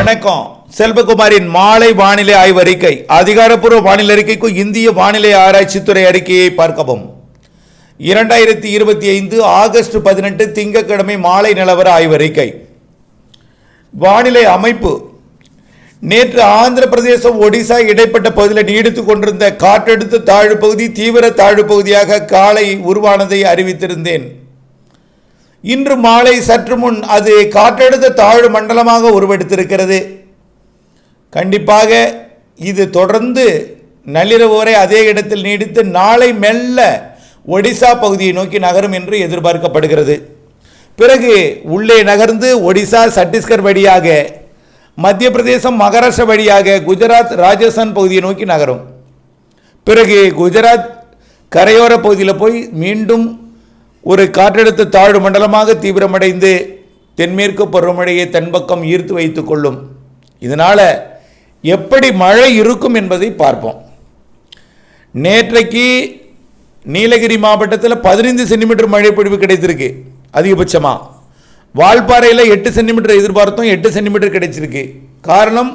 வணக்கம். செல்வகுமாரின் மாலை வானிலை ஆய்வறிக்கை. அதிகாரப்பூர்வ வானிலை அறிக்கைக்கு இந்திய வானிலை ஆராய்ச்சித்துறை அறிக்கையை பார்க்கவும். இரண்டாயிரத்தி இருபத்தி ஐந்து ஆகஸ்ட் பதினெட்டு திங்கட்கிழமை மாலை நிலவர ஆய்வறிக்கை. வானிலை அமைப்பு. நேற்று ஆந்திர பிரதேசம் ஒடிசா இடைப்பட்ட பகுதியில் நீடித்துக் கொண்டிருந்த காற்றழுத்த தாழ்வு பகுதி தீவிர தாழ்வு பகுதியாக காலை உருவானதை அறிவித்திருந்தேன். இன்று மாலை சற்று முன் அது காற்றழுத்த தாழ்வு மண்டலமாக உருவெடுத்திருக்கிறது. கண்டிப்பாக இது தொடர்ந்து நள்ளிரவு வரை அதே இடத்தில் நீடித்து நாளை மெல்ல ஒடிசா பகுதியை நோக்கி நகரும் என்று எதிர்பார்க்கப்படுகிறது. பிறகு உள்ளே நகர்ந்து ஒடிசா சத்தீஸ்கர் வழியாக மத்திய பிரதேசம் மகாராஷ்டிரா வழியாக குஜராத் ராஜஸ்தான் பகுதியை நோக்கி நகரும். பிறகு குஜராத் கரையோர பகுதியில் போய் மீண்டும் ஒரு காற்றழுத்த தாழ்வு மண்டலமாக தீவிரமடைந்து தென்மேற்கு பருவமழையை தன்பக்கம் ஈர்த்து வைத்துக் கொள்ளும். இதனால் எப்படி மழை இருக்கும் என்பதை பார்ப்போம். நேற்றைக்கு நீலகிரி மாவட்டத்தில் பதினைந்து சென்டிமீட்டர் மழை பொழிவு கிடைத்திருக்கு அதிகபட்சமாக வால்பாறையில் எட்டு சென்டிமீட்டர் எதிர்பார்த்தோம் எட்டு சென்டிமீட்டர் கிடைச்சிருக்கு. காரணம்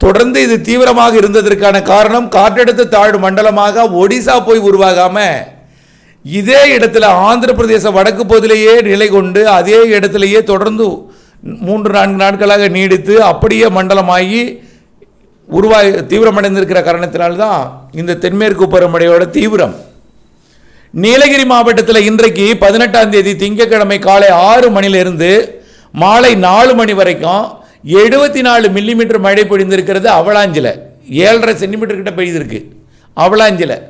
தொடர்ந்து இது தீவிரமாக இருந்ததற்கான காரணம் காற்றழுத்த தாழ்வு மண்டலமாக ஒடிசா போய் உருவாகாமல் இதே இடத்துல ஆந்திர பிரதேச வடக்கு பகுதியிலேயே நிலை கொண்டு அதே இடத்துலையே தொடர்ந்து மூன்று நான்கு நாட்களாக நீடித்து அப்படியே மண்டலமாகி உருவாகி தீவிரமடைந்திருக்கிற காரணத்தினால்தான் இந்த தென்மேற்கு பருவமழையோட தீவிரம். நீலகிரி மாவட்டத்தில் இன்றைக்கு பதினெட்டாம் தேதி திங்கட்கிழமை காலை ஆறு மணிலிருந்து மாலை நாலு மணி வரைக்கும் எழுபத்தி நாலு மில்லிமீட்டர் மழை பொழிந்திருக்கிறது அவலாஞ்சில். ஏழரை சென்டிமீட்டர் கிட்ட பெய்திருக்கு. அவலாஞ்சில்.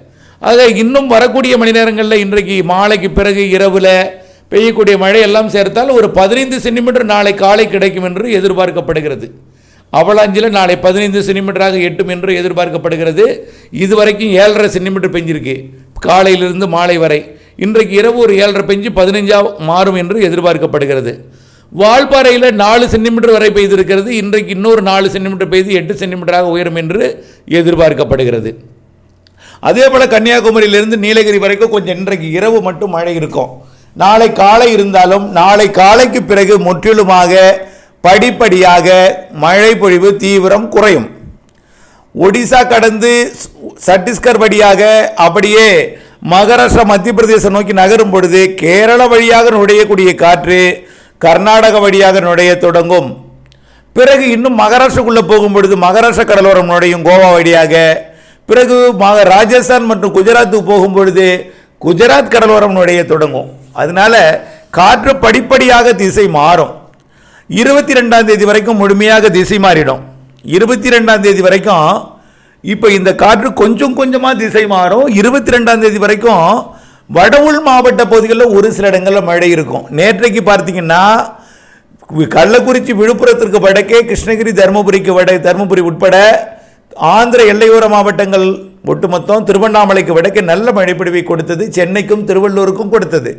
ஆக இன்னும் வரக்கூடிய மணி நேரங்களில் இன்றைக்கு மாலைக்கு பிறகு இரவில் பெய்யக்கூடிய மழை எல்லாம் சேர்த்தால் ஒரு பதினைந்து சென்டிமீட்டர் நாளை காலை கிடைக்கும் என்று எதிர்பார்க்கப்படுகிறது. அவலாஞ்சில் நாளை பதினைந்து சென்டிமீட்டராக எட்டும் என்று எதிர்பார்க்கப்படுகிறது. இதுவரைக்கும் ஏழரை சென்டிமீட்டர் பெஞ்சிருக்கு. காலையிலிருந்து மாலை வரை. இன்றைக்கு இரவு ஒரு ஏழரை பெஞ்சு பதினைஞ்சாக மாறும் என்று எதிர்பார்க்கப்படுகிறது. வால்பாறையில் நாலு சென்டிமீட்டர் வரை பெய்திருக்கிறது. இன்றைக்கு இன்னொரு நாலு சென்டிமீட்டர் பெய்து எட்டு சென்டிமீட்டராக உயரும் என்று எதிர்பார்க்கப்படுகிறது. அதே போல் கன்னியாகுமரியிலிருந்து நீலகிரி வரைக்கும் கொஞ்சம் இன்றைக்கு இரவு மட்டும் மழை இருக்கும். நாளை காலை இருந்தாலும் நாளை காலைக்கு பிறகு முற்றிலுமாக படிப்படியாக மழை பொழிவு தீவிரம் குறையும். ஒடிசா கடந்து சத்தீஸ்கர் வழியாக அப்படியே மகாராஷ்டிரா மத்திய பிரதேசம் நோக்கி நகரும் பொழுது கேரள வழியாக நுழையக்கூடிய காற்று கர்நாடக வழியாக நுழைய தொடங்கும். பிறகு இன்னும் மகாராஷ்டிராக்குள்ளே போகும் பொழுது மகாராஷ்டிரா கடலோரம் நுழையும் கோவா வழியாக பிறகு ராஜஸ்தான் மற்றும் குஜராத்துக்கு போகும் பொழுது குஜராத் கடலோரம் நுழைய தொடங்கும். அதனால காற்று படிப்படியாக திசை மாறும். இருபத்தி ரெண்டாம் தேதி வரைக்கும் முழுமையாக திசை மாறிடும். இருபத்தி ரெண்டாம் தேதி வரைக்கும் இப்போ இந்த காற்று கொஞ்சம் கொஞ்சமாக திசை மாறும். இருபத்தி ரெண்டாம் தேதி வரைக்கும் வட உள் மாவட்ட பகுதிகளில் ஒரு சில இடங்களில் மழை இருக்கும். நேற்றைக்கு பார்த்தீங்கன்னா கள்ளக்குறிச்சி விழுப்புரத்திற்கு வடக்கே கிருஷ்ணகிரி தருமபுரிக்கு வட தருமபுரி உட்பட ஆந்திர எல்லையோர மாவட்டங்கள் ஒட்டுமொத்தம் திருவண்ணாமலைக்கு வடக்கு நல்ல மழைப்பிடிவை கொடுத்தது சென்னைக்கும் திருவள்ளூருக்கும் கொடுத்தது.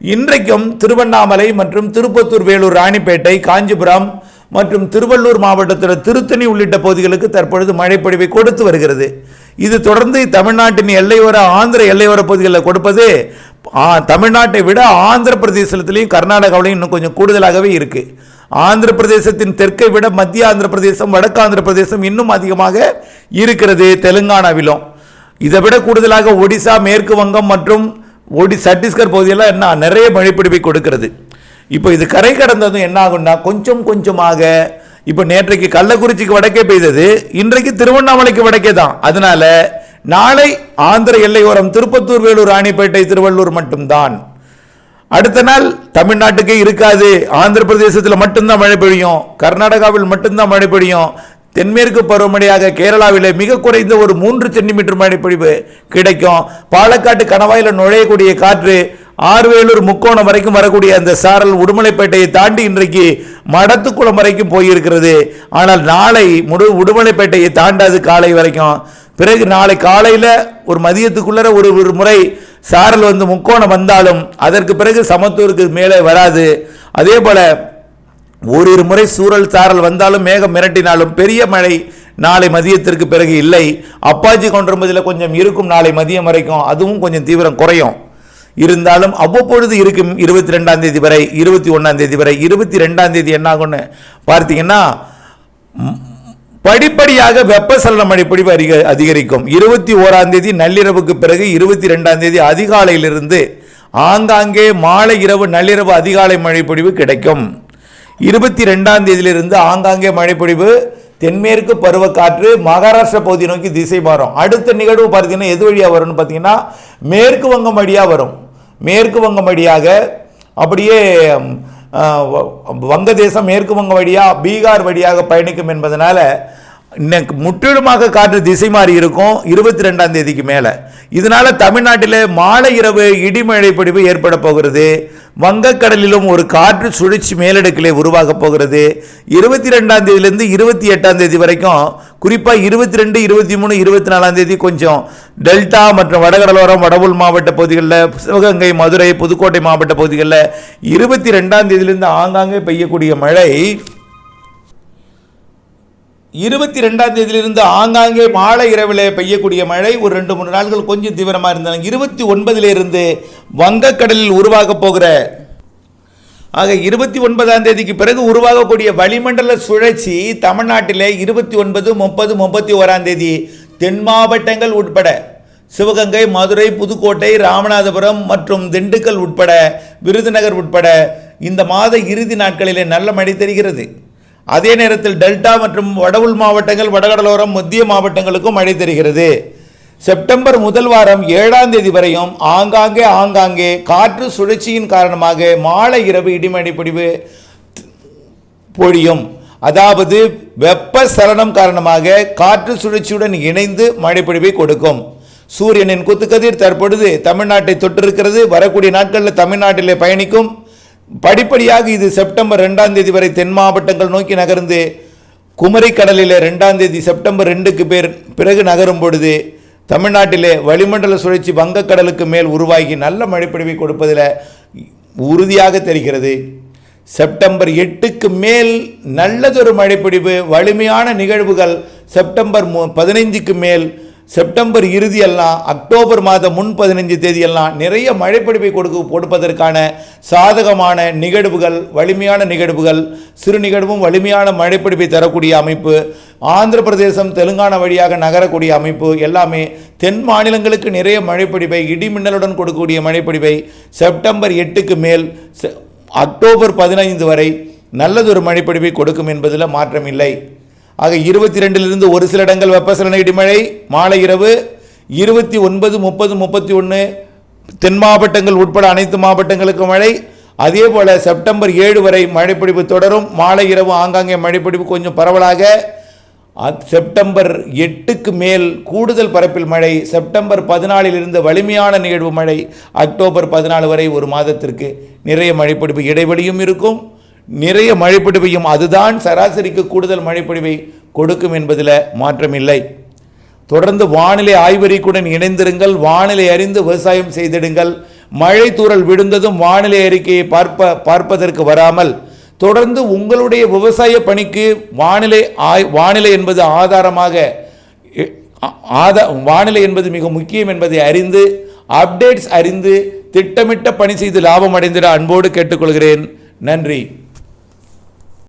இன்றைக்கும் திருவண்ணாமலை மற்றும் திருப்பத்தூர் வேலூர் ராணிப்பேட்டை காஞ்சிபுரம் மற்றும் திருவள்ளூர் மாவட்டத்தில் திருத்தணி உள்ளிட்ட பகுதிகளுக்கு தற்பொழுது மழைப்பொழிவை கொடுத்து வருகிறது. இது தொடர்ந்து தமிழ்நாட்டின் எல்லையோர ஆந்திர எல்லையோர பகுதிகளில் கொடுப்பது தமிழ்நாட்டை விட ஆந்திர பிரதேசத்திலையும் கர்நாடகாவிலையும் இன்னும் கொஞ்சம் கூடுதலாகவே இருக்குது ஆந்திர பிரதேசத்தின் தெற்கை விட மத்திய ஆந்திர பிரதேசம் வடக்கு ஆந்திர பிரதேசம் இன்னும் அதிகமாக இருக்கிறது தெலுங்கானாவிலும். இதை விட கூடுதலாக ஒடிசா மேற்கு வங்கம் மற்றும் ஒடி சத்தீஸ்கர் பகுதியெல்லாம் என்ன நிறைய மழைப்பிடிப்பை கொடுக்கிறது. இப்போ இது கரை கடந்ததும் என்ன ஆகும்னா கொஞ்சம் கொஞ்சமாக இப்போ நேற்றைக்கு கள்ளக்குறிச்சிக்கு வடக்கே பெய்தது இன்றைக்கு திருவண்ணாமலைக்கு வடக்கே தான். அதனால நாளை ஆந்திர எல்லையோரம் திருப்பத்தூர் வேலூர் ராணிப்பேட்டை திருவள்ளூர் மட்டும்தான். அடுத்த நாள் தமிழ்நாட்டுக்கே இருக்காது. ஆந்திர பிரதேசத்தில் மட்டும்தான் மழை பெய்யும். கர்நாடகாவில் மட்டும்தான் மழை பெய்யும். தென்மேற்கு பருவமழையாக கேரளாவில் மிக குறைந்த ஒரு மூன்று சென்டிமீட்டர் மழை பொழிவு கிடைக்கும். பாலக்காட்டு கணவாயில் நுழையக்கூடிய காற்று ஆறுவேலூர் முக்கோணம் வரைக்கும் வரக்கூடிய அந்த சாரல் உடுமலைப்பேட்டையை தாண்டி இன்றைக்கு மடத்துக்குளம் வரைக்கும் போயிருக்கிறது. ஆனால் நாளை முடு உடுமலைப்பேட்டையை தாண்டாது காலை வரைக்கும். பிறகு நாளை காலையில் ஒரு மதியத்துக்குள்ளே ஒரு ஒரு முறை சாரல் வந்து முக்கோணம் வந்தாலும் அதற்கு பிறகு சமத்தூருக்கு மேலே வராது. அதே போல ஓரிரு முறை சூழல் சாரல் வந்தாலும் மேகம் மிரட்டினாலும் பெரிய மழை நாளை மதியத்திற்கு பிறகு இல்லை. அப்பாச்சி கொண்டிருப்பதில் கொஞ்சம் இருக்கும் நாளை மதியம் வரைக்கும் அதுவும் கொஞ்சம் தீவிரம் குறையும். இருந்தாலும் அவ்வப்பொழுது இருக்கும் இருபத்தி ரெண்டாம் தேதி வரை இருபத்தி ஒன்றாம் தேதி வரை இருபத்தி ரெண்டாம் தேதி என்னாகும்னு பார்த்தீங்கன்னா படிப்படியாக வெப்பசலன மழைப்பொழிவு அதிக அதிகரிக்கும். இருபத்தி ஓராம் தேதி நள்ளிரவுக்கு பிறகு இருபத்தி ரெண்டாம் தேதி அதிகாலையிலிருந்து ஆங்காங்கே மாலை இரவு நள்ளிரவு அதிகாலை மழைப்பொழிவு கிடைக்கும். இருபத்தி ரெண்டாம் தேதியிலிருந்து ஆங்காங்கே மழைப்பொழிவு தென்மேற்கு பருவக்காற்று மகாராஷ்டிரா பகுதி நோக்கி திசை மாறும். அடுத்த நிகழ்வு பார்த்தீங்கன்னா எது வழியாக வரும்னு பார்த்தீங்கன்னா மேற்கு வங்கம் வழியாக வரும். மேற்கு வங்கம் வழியாக அப்படியே வங்கதேசம் மேற்கு வங்க வழியாக பீகார் வழியாக பயணிக்கும் என்பதனால முற்றிலுமாக காற்று திசை மாறி இருக்கும் இருபத்தி ரெண்டாம் தேதிக்கு மேலே. இதனால் தமிழ்நாட்டில் மாலை இரவு இடிமழை பொழிவு ஏற்பட போகிறது. வங்கக்கடலிலும் ஒரு காற்று சுழற்சி மேலடுக்கிலே உருவாக போகிறது. இருபத்தி ரெண்டாம் தேதியிலேருந்து இருபத்தி எட்டாம் தேதி வரைக்கும் குறிப்பாக இருபத்தி ரெண்டு இருபத்தி மூணு இருபத்தி நாலாம் தேதி கொஞ்சம் டெல்டா மற்றும் வடகடலோரம் வடவுள் மாவட்ட பகுதிகளில் சிவகங்கை மதுரை புதுக்கோட்டை மாவட்ட பகுதிகளில் இருபத்தி ரெண்டாம் தேதியிலேருந்து ஆங்காங்கே பெய்யக்கூடிய மழை இருபத்தி ரெண்டாம் தேதியிலிருந்து ஆங்காங்கே மாலை இரவில் பெய்யக்கூடிய மழை ஒரு ரெண்டு மூணு நாட்கள் கொஞ்சம் தீவிரமாக இருந்தாங்க இருபத்தி ஒன்பதிலிருந்து வங்கக்கடலில் உருவாகப் போகிற ஆக இருபத்தி ஒன்பதாம் தேதிக்கு பிறகு உருவாகக்கூடிய வளிமண்டல சுழற்சி தமிழ்நாட்டிலே இருபத்தி ஒன்பது முப்பது முப்பத்தி ஓராம் தேதி தென் மாவட்டங்கள் உட்பட சிவகங்கை மதுரை புதுக்கோட்டை ராமநாதபுரம் மற்றும் திண்டுக்கல் உட்பட விருதுநகர் உட்பட இந்த மாத இறுதி நாட்களிலே நல்ல மழை தெரிகிறது. அதே நேரத்தில் டெல்டா மற்றும் வடவுள் மாவட்டங்கள் வடகடலோரம் மத்திய மாவட்டங்களுக்கும் மழை தருகிறது. செப்டம்பர் முதல் வாரம் ஏழாம் தேதி வரையும் ஆங்காங்கே ஆங்காங்கே காற்று சுழற்சியின் காரணமாக மாலை இரவு இடிமழை பொழிவு பொழியும். அதாவது வெப்ப சலனம் காரணமாக காற்று சுழற்சியுடன் இணைந்து மழைப்பொழிவை கொடுக்கும். சூரியனின் குத்துக்கதிர் தற்பொழுது தமிழ்நாட்டை தொற்றிருக்கிறது வரக்கூடிய நாட்களில் தமிழ்நாட்டிலே பயணிக்கும். படிப்படியாக இது செப்டம்பர் ரெண்டாம் தேதி வரை தென் மாவட்டங்கள் நோக்கி நகர்ந்து குமரி கடலில் ரெண்டாம் தேதி செப்டம்பர் ரெண்டுக்கு பேர் பிறகு நகரும் பொழுது தமிழ்நாட்டிலே வளிமண்டல சுழற்சி வங்கக்கடலுக்கு மேல் உருவாகி நல்ல மழைப்பொழிவை கொடுப்பதில் உறுதியாக தெரிகிறது. செப்டம்பர் எட்டுக்கு மேல் நல்லதொரு மழைப்பொழிவு வலிமையான நிகழ்வுகள் செப்டம்பர் மு பதினைஞ்சுக்கு மேல் செப்டம்பர் இறுதியெல்லாம் அக்டோபர் மாதம் முன் பதினைஞ்சு தேதியெல்லாம் நிறைய மழைப்பிடிப்பை கொடுக்க கொடுப்பதற்கான சாதகமான நிகழ்வுகள் வலிமையான நிகழ்வுகள் சிறு நிகழ்வும் வலிமையான மழைப்பிடிப்பை தரக்கூடிய அமைப்பு ஆந்திர பிரதேசம் தெலுங்கானா வழியாக நகரக்கூடிய அமைப்பு எல்லாமே தென் மாநிலங்களுக்கு நிறைய மழைப்பிடிப்பை இடிமின்னலுடன் கொடுக்கக்கூடிய மழைப்பிடிப்பை செப்டம்பர் எட்டுக்கு மேல் செ- அக்டோபர் பதினைந்து வரை நல்லதொரு மழைப்பிடிப்பை கொடுக்கும் என்பதில் மாற்றமில்லை. ஆக இருபத்தி ரெண்டிலிருந்து ஒரு சில இடங்கள் வெப்பசலன இடிமழை மாலை இரவு இருபத்தி ஒன்பது முப்பது முப்பத்தி ஒன்று தென் மாவட்டங்கள் உட்பட அனைத்து மாவட்டங்களுக்கும் மழை. அதே போல் செப்டம்பர் ஏழு வரை மழைப்பிடிப்பு தொடரும். மாலை இரவு ஆங்காங்கே மழைப்பிடிப்பு கொஞ்சம் பரவலாக. அத்- செப்டம்பர் எட்டுக்கு மேல் கூடுதல் பரப்பில் மழை. செப்டம்பர் பதினாலிலிருந்து வலிமையான நிகழ்வு மழை. அக்டோபர் பதினாலு வரை ஒரு மாதத்திற்கு நிறைய மழைப்பிடிப்பு இடைவெளியும் இருக்கும். நிறைய மழைப்பொழிவையும் அதுதான் சராசரிக்கு கூடுதல் மழைப்பொழிவை கொடுக்கும் என்பதில் மாற்றமில்லை. தொடர்ந்து வானிலை ஆய்வறிக்கையுடன் இணைந்திருங்கள். வானிலை அறிந்து விவசாயம் செய்திடுங்கள். மழை தூறல் விழுந்ததும் வானிலை அறிக்கையை பார்ப்ப பார்ப்பதற்கு வராமல் தொடர்ந்து உங்களுடைய விவசாய பணிக்கு வானிலை ஆய் வானிலை என்பது ஆதாரமாக ஆதா வானிலை என்பது மிக முக்கியம் என்பதை அறிந்து அப்டேட்ஸ் அறிந்து திட்டமிட்ட பணி செய்து லாபம் அடைந்திட அன்போடு கேட்டுக்கொள்கிறேன். நன்றி.